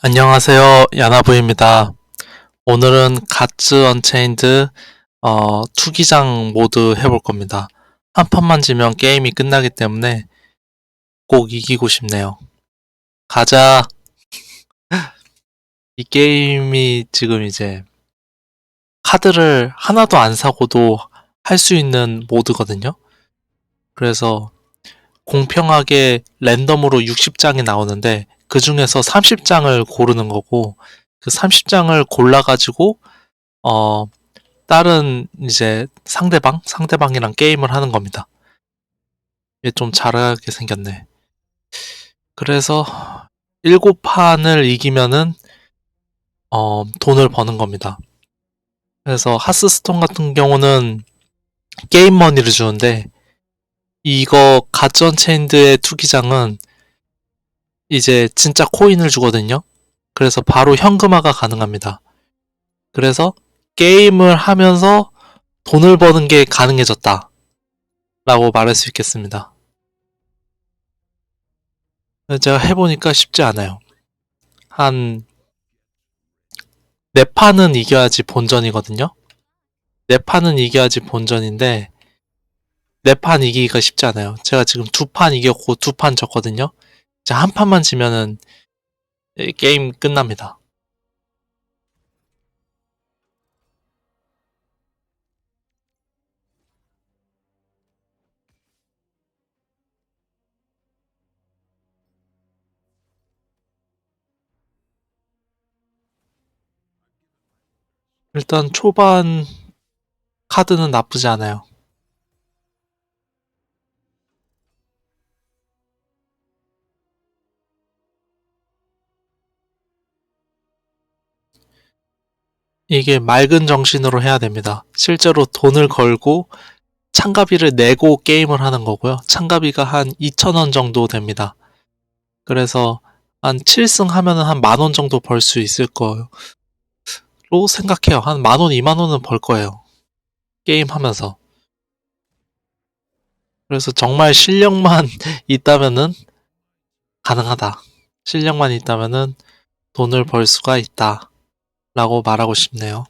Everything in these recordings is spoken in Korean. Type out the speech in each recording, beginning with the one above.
안녕하세요. 야나부입니다. 오늘은 갓즈 언체인드 어, 투기장 모드 해볼 겁니다. 한 판만 지면 게임이 끝나기 때문에 꼭 이기고 싶네요. 가자. 이 게임이 지금 이제 카드를 하나도 안 사고도 할 수 있는 모드거든요. 그래서 공평하게 랜덤으로 60장이 나오는데 그 중에서 30장을 고르는 거고 그 30장을 골라가지고 어 다른 이제 상대방 상대방이랑 게임을 하는 겁니다. 이게 좀 잘하게 생겼네. 그래서 7판을 이기면은 어 돈을 버는 겁니다. 그래서 하스스톤 같은 경우는 게임 머니를 주는데 이거 가전 체인드의 투기장은 이제 진짜 코인을 주거든요. 그래서 바로 현금화가 가능합니다. 그래서 게임을 하면서 돈을 버는 게 가능해졌다. 라고 말할 수 있겠습니다. 제가 해보니까 쉽지 않아요. 한, 네 판은 이겨야지 본전이거든요? 네 판은 이겨야지 본전인데, 네 판 이기기가 쉽지 않아요. 제가 지금 두 판 이겼고 두 판 졌거든요? 자, 한 판만 지면은 게임 끝납니다. 일단 초반 카드는 나쁘지 않아요. 이게 맑은 정신으로 해야 됩니다. 실제로 돈을 걸고 참가비를 내고 게임을 하는 거고요. 참가비가 한 2,000원 정도 됩니다. 그래서 한 7승 하면은 한 만 원 정도 벌 수 있을 거예요. 로 생각해요. 한 만 원, 2만 원은 벌 거예요. 게임 하면서. 그래서 정말 실력만 있다면은 가능하다. 실력만 있다면은 돈을 벌 수가 있다. 라고 말하고 싶네요.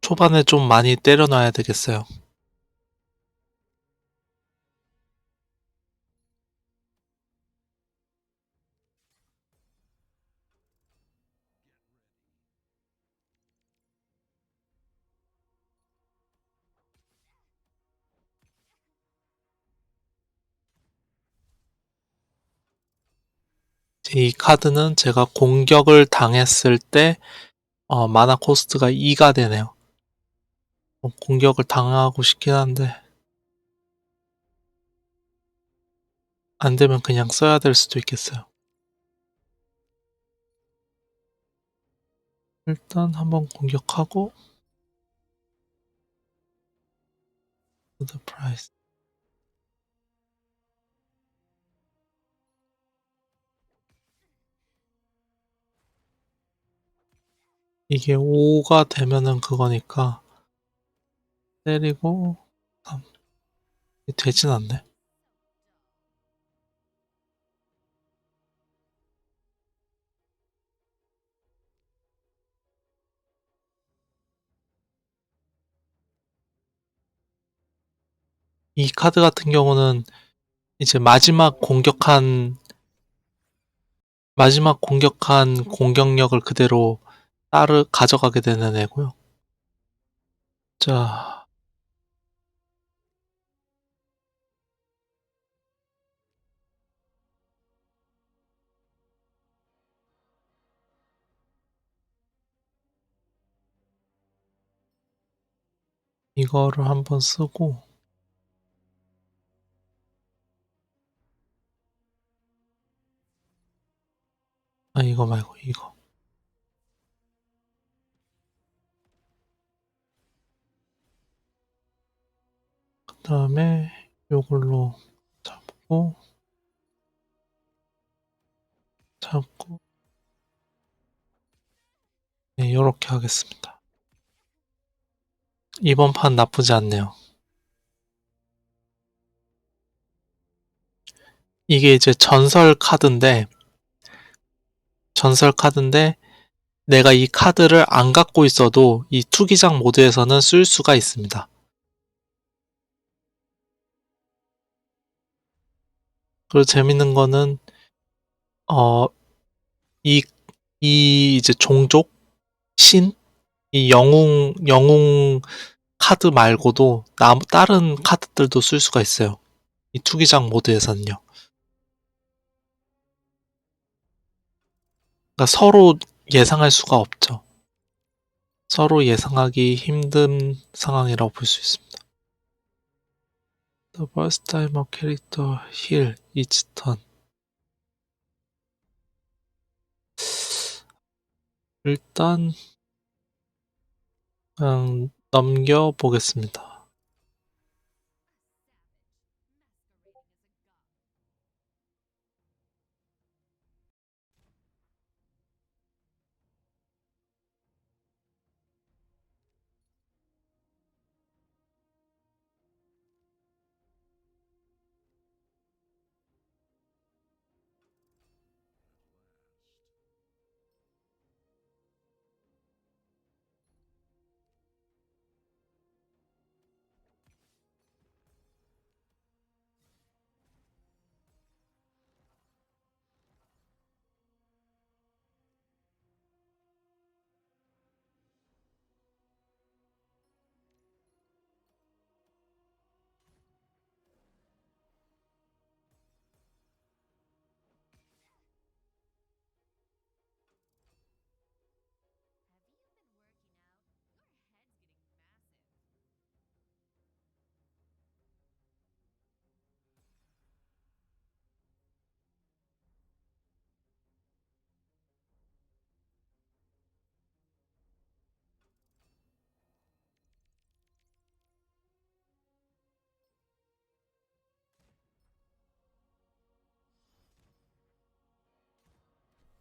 초반에 좀 많이 때려놔야 되겠어요. 이 카드는 제가 공격을 당했을 때 어, 마나 코스트가 2가 되네요. 어, 공격을 당하고 싶긴 한데 안 되면 그냥 써야 될 수도 있겠어요. 일단 한번 공격하고 the price 이게 5가 되면은 그거니까 때리고 3 되진 않네. 이 카드 같은 경우는 이제 마지막 공격한 마지막 공격한 공격력을 그대로 따르 가져가게 되는 애고요. 자, 이거를 한번 쓰고. 아 이거 말고 이거 네, 요렇게 하겠습니다. 이번 판 나쁘지 않네요. 이게 이제 전설 카드인데 전설 카드인데 내가 이 카드를 안 갖고 있어도 이 투기장 모드에서는 쓸 수가 있습니다. 그리고 재밌는 거는 어, 이, 이 이제 종족 신, 이 영웅 영웅 카드 말고도 남 다른 카드들도 쓸 수가 있어요. 이 투기장 모드에서는요. 그러니까 서로 예상할 수가 없죠. 서로 예상하기 힘든 상황이라고 볼 수 있습니다. The first time a character heal each turn. 일단 그냥 넘겨보겠습니다.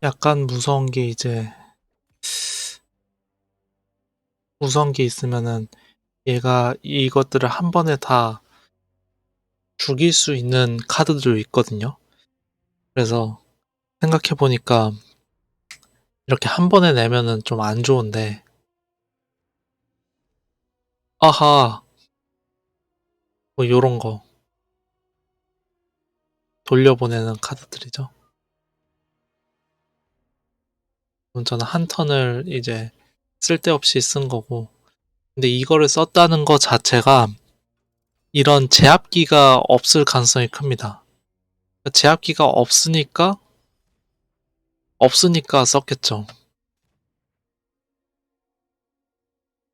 약간 무서운 게 이제 무서운 게 있으면은 얘가 이것들을 한 번에 다 죽일 수 있는 카드도 있거든요. 그래서 생각해 보니까 이렇게 한 번에 내면은 좀 안 좋은데 아하 뭐 요런 거 돌려보내는 카드들이죠. 저는 한 턴을 이제 쓸데없이 쓴 거고 근데 이거를 썼다는 거 자체가 이런 제압기가 없을 가능성이 큽니다. 제압기가 없으니까 없으니까 썼겠죠.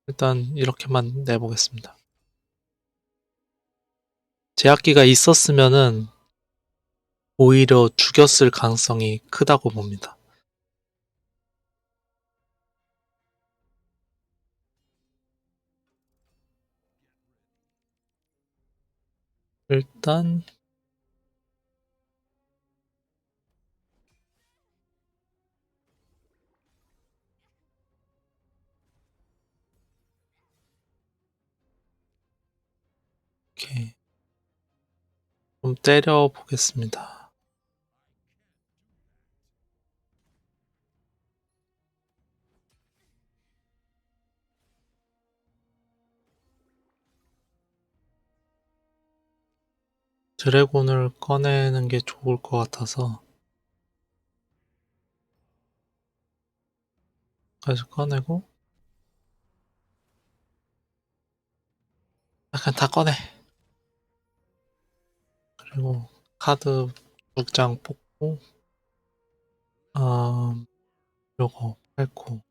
일단 이렇게만 내보겠습니다. 제압기가 있었으면은 오히려 죽였을 가능성이 크다고 봅니다. 일단 이렇게 좀 때려 보겠습니다. 드래곤을 꺼내는 게 좋을 것 같아서. 다시 꺼내고. 약간 다 꺼내. 그리고 카드 6장 뽑고 음, 요거 팔고.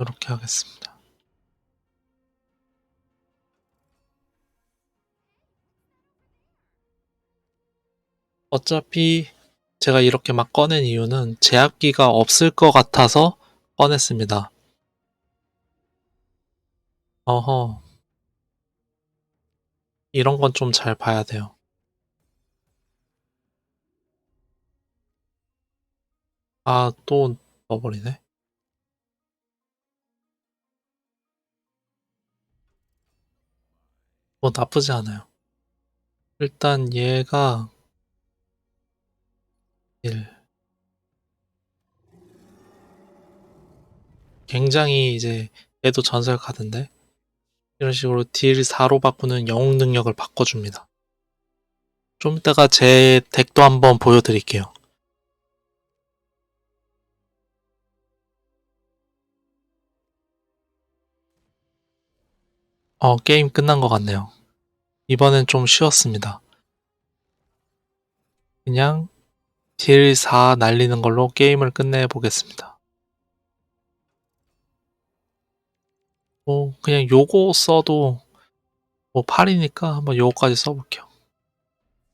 이렇게 하겠습니다. 어차피 제가 이렇게 막 꺼낸 이유는 제압기가 없을 것 같아서 꺼냈습니다. 어허. 이런 건 좀 잘 봐야 돼요. 아, 또 넣어버리네. 뭐 나쁘지 않아요. 일단 얘가 1 굉장히 이제 얘도 전설 카드인데 이런 식으로 딜 4로 바꾸는 영웅 능력을 바꿔줍니다. 좀 이따가 제 덱도 한번 보여드릴게요. 어, 게임 끝난 것 같네요. 이번엔 좀 쉬웠습니다. 그냥 딜 4 날리는 걸로 게임을 끝내보겠습니다. 뭐, 그냥 요거 써도 뭐 8이니까 한번 요거까지 써볼게요.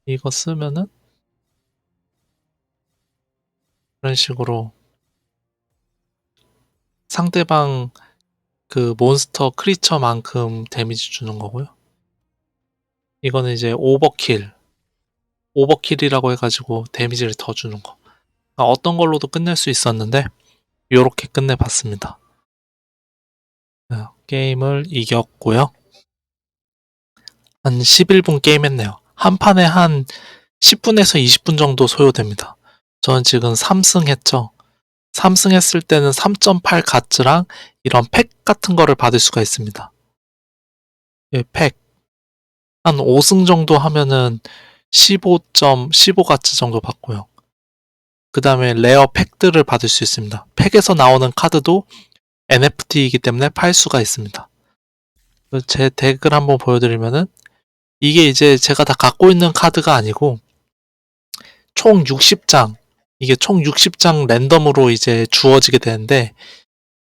이거 쓰면은 이런 식으로 상대방 그 몬스터 크리처만큼 데미지 주는 거고요. 이거는 이제 오버킬, 오버킬이라고 해가지고 데미지를 더 주는 거. 그러니까 어떤 걸로도 끝낼 수 있었는데 요렇게 끝내봤습니다. 네, 게임을 이겼고요. 한 11분 게임 했네요. 한 판에 한 10분에서 20분 정도 소요됩니다. 저는 지금 3승 했죠. 3승 했을 때는 3.8 가츠랑 이런 팩 같은 거를 받을 수가 있습니다. 예, 팩. 한 5승 정도 하면은 15점, 15가츠 정도 받고요. 그 다음에 레어 팩들을 받을 수 있습니다. 팩에서 나오는 카드도 NFT이기 때문에 팔 수가 있습니다. 제 덱을 한번 보여드리면은 이게 이제 제가 다 갖고 있는 카드가 아니고 총 60장 이게 총 60장 랜덤으로 이제 주어지게 되는데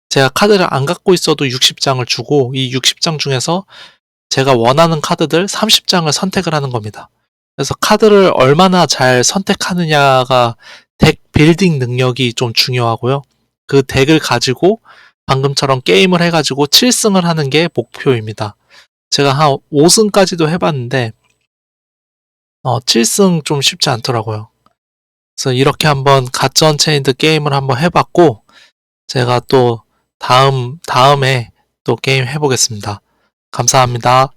제가 카드를 안 갖고 있어도 60장을 주고 이 60장 중에서 제가 원하는 카드들 30장을 선택을 하는 겁니다. 그래서 카드를 얼마나 잘 선택하느냐가 덱 빌딩 능력이 좀 중요하고요. 그 덱을 가지고 방금처럼 게임을 해가지고 7승을 하는 게 목표입니다. 제가 한 5승까지도 해봤는데 어, 7승 좀 쉽지 않더라고요. 그래서 이렇게 한번 가츠 언체인드 게임을 한번 해봤고 제가 또 다음 다음에 또 게임 해보겠습니다. 감사합니다.